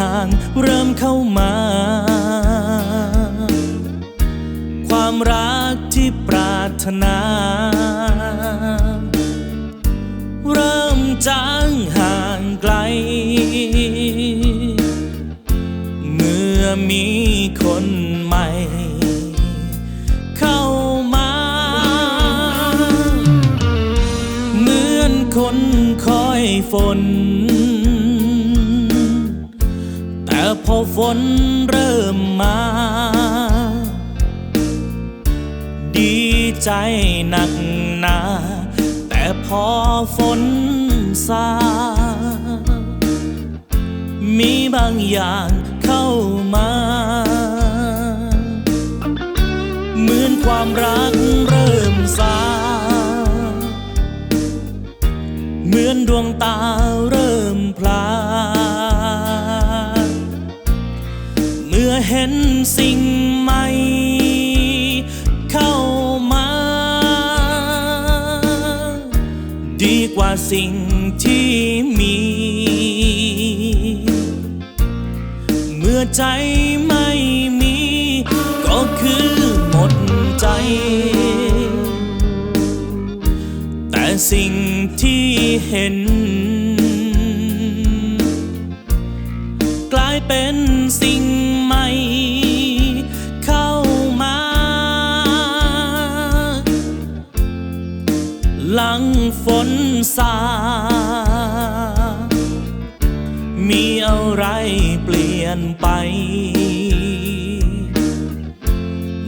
เหินห่างเริ่มเข้ามา ความรักที่ปรารถนา เริ่มจางห่างไกล เมื่อมีคนใหม่เข้ามาเหมือนคนคอยฝน อฝนเริ่มมา ดีใจหนักหนา แต่พอฝนซา มีบางอย่างเข้ามา เหมือนความรักเริ่มซา เหมือนดวงตาเริ่มพลา เห็นสิ่งใหม่ เข้ามา ดีกว่าสิ่งที่มี เมื่อใจไม่มี ก็คือหมดใจ แต่สิ่งที่เห็น นซามีอะไรเปลี่ยนไป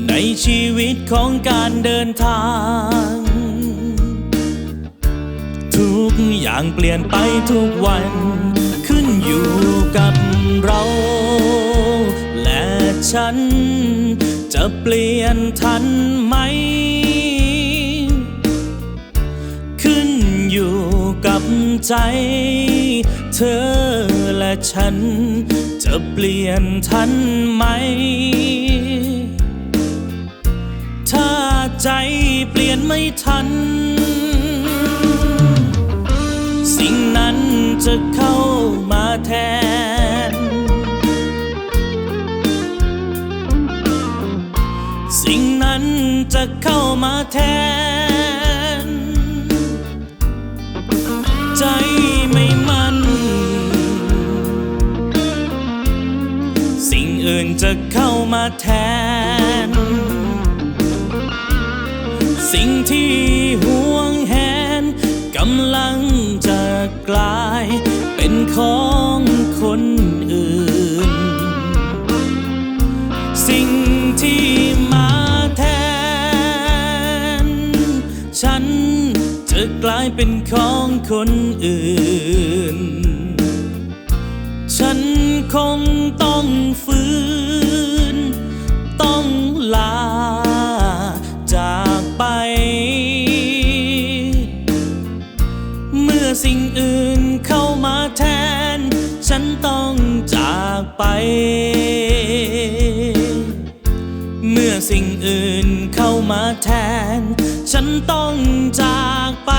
ในชีวิตของการเดินทาง ทุกอย่างเปลี่ยนไปทุกวัน ขึ้นอยู่กับเรา และฉันจะเปลี่ยนทัน ใจเธอและฉัน จะเปลี่ยนทันไหม ถ้าใจเปลี่ยนไม่ทัน สิ่งนั้นจะเข้ามาแทน สิ่งนั้นจะเข้ามาแทน จะเข้ามาแทน สิ่งที่ห่วงแหนกำลังจะกลาย เป็นของคนอื่น สิ่งที่มาแทน ฉันจะกลายเป็นของคนอื่นฉัน คงต้องฝืน ต้องลาจากไป เมื่อสิ่งอื่นเข้ามาแทน ฉันต้องจากไป เมื่อสิ่งอื่นเข้ามาแทน ฉันต้องจากไป